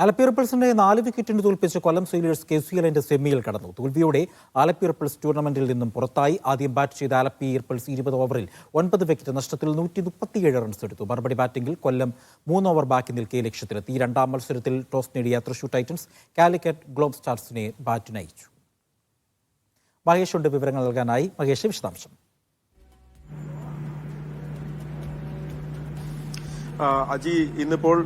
ആലപ്പി റിപ്പിൾസിനെ നാല് വിക്കറ്റിന് തോൽപ്പിച്ച് കൊല്ലം സെയിലേഴ്സ് കെ സി എല്ലിന്റെ സെമിയിൽ കടന്നു. തോൽവിയോടെ ആലപ്പി റിപ്പിൾസ് ടൂർണമെന്റിൽ നിന്നും പുറത്തായി. ആദ്യം ബാറ്റ് ചെയ്ത ആലപ്പി റിപ്പിൾസ് ഇരുപത് ഓവറിൽ ഒൻപത് വിക്കറ്റ് നഷ്ടത്തിൽ നൂറ്റി മുപ്പത്തിയേഴ് റൺസ് എടുത്തു. മറുപടി ബാറ്റിംഗിൽ കൊല്ലം മൂന്ന് ഓവർ ബാക്കി നിൽക്കെ ലക്ഷ്യത്തിലെത്തി. രണ്ടാം മത്സരത്തിൽ ടോസ് നേടിയ തൃശൂർ ടൈറ്റൻസ് കാലിക്കറ്റ് ഗ്ലോബ് സ്റ്റാർസിനെ ബാറ്റിനയച്ചു. മഹേഷ് ഉണ്ട് വിവരങ്ങൾ നൽകാനായി. മഹേഷ് വിശദാംശം. അജി ഇന്നിപ്പോൾ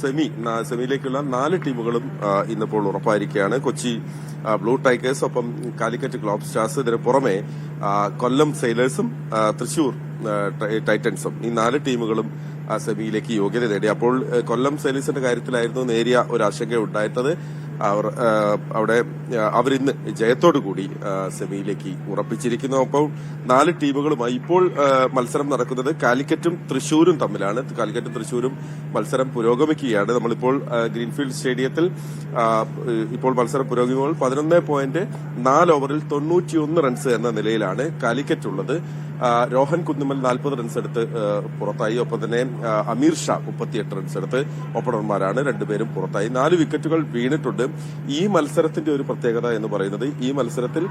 സെമി സെമിയിലേക്കുള്ള നാല് ടീമുകളും ഇന്നിപ്പോൾ ഉറപ്പായിരിക്കുകയാണ്. കൊച്ചി ബ്ലൂ ടൈഗേഴ്സ് ഒപ്പം കാലിക്കറ്റ് ഗ്ലോബ് സ്റ്റാർസ് ഇതിന് പുറമെ കൊല്ലം സെയിലേഴ്സും തൃശൂർ ടൈറ്റൻസും ഈ നാല് ടീമുകളും സെമിയിലേക്ക് യോഗ്യത നേടി. അപ്പോൾ കൊല്ലം സെയിലേഴ്സിന്റെ കാര്യത്തിലായിരുന്നു നേരിയ ഒരു ആശങ്ക ഉണ്ടായിരുന്നത് അവർ അവിടെ അവരിന്ന് ജയത്തോടു കൂടി സെമിയിലേക്ക് ഉറപ്പിച്ചിരിക്കുന്നു. അപ്പം നാല് ടീമുകളുമായി ഇപ്പോൾ മത്സരം നടക്കുന്നത് കാലിക്കറ്റും തൃശൂരും തമ്മിലാണ്. കാലിക്കറ്റും തൃശൂരും മത്സരം പുരോഗമിക്കുകയാണ്. നമ്മളിപ്പോൾ ഗ്രീൻഫീൽഡ് സ്റ്റേഡിയത്തിൽ ഇപ്പോൾ മത്സരം പുരോഗമിക്കുമ്പോൾ പതിനൊന്ന് പോയിന്റ് നാല് ഓവറിൽ തൊണ്ണൂറ്റിയൊന്ന് റൺസ് എന്ന നിലയിലാണ് കാലിക്കറ്റ് ഉള്ളത് രോഹൻ കുന്നുമൽ നാൽപ്പത് റൺസ് എടുത്ത് പുറത്തായി. ഒപ്പം തന്നെ അമീർ ഷാ മുപ്പത്തിയെട്ട് റൺസ് എടുത്ത് ഓപ്പണർമാരാണ് രണ്ടുപേരും പുറത്തായി. നാല് വിക്കറ്റുകൾ വീണിട്ടുണ്ട്. ഈ മത്സരത്തിന്റെ ഒരു പ്രത്യേകത എന്ന് പറയുന്നത് ഈ മത്സരത്തിൽ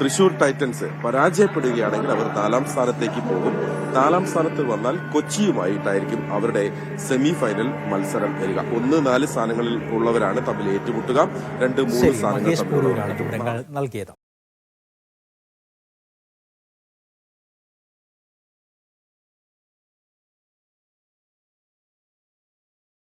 തൃശൂർ ടൈറ്റൻസ് പരാജയപ്പെടുകയാണെങ്കിൽ അവർ നാലാം സ്ഥാനത്തേക്ക് പോകും. നാലാം സ്ഥാനത്ത് വന്നാൽ കൊച്ചിയുമായിട്ടായിരിക്കും അവരുടെ സെമി ഫൈനൽ മത്സരം വരിക. ഒന്ന് നാല് സ്ഥാനങ്ങളിൽ ഉള്ളവരാണ് തമ്മിൽ ഏറ്റുമുട്ടുക. രണ്ട് മൂന്ന് സ്ഥാനങ്ങൾ തമ്മിലുള്ള നൽകിയത്.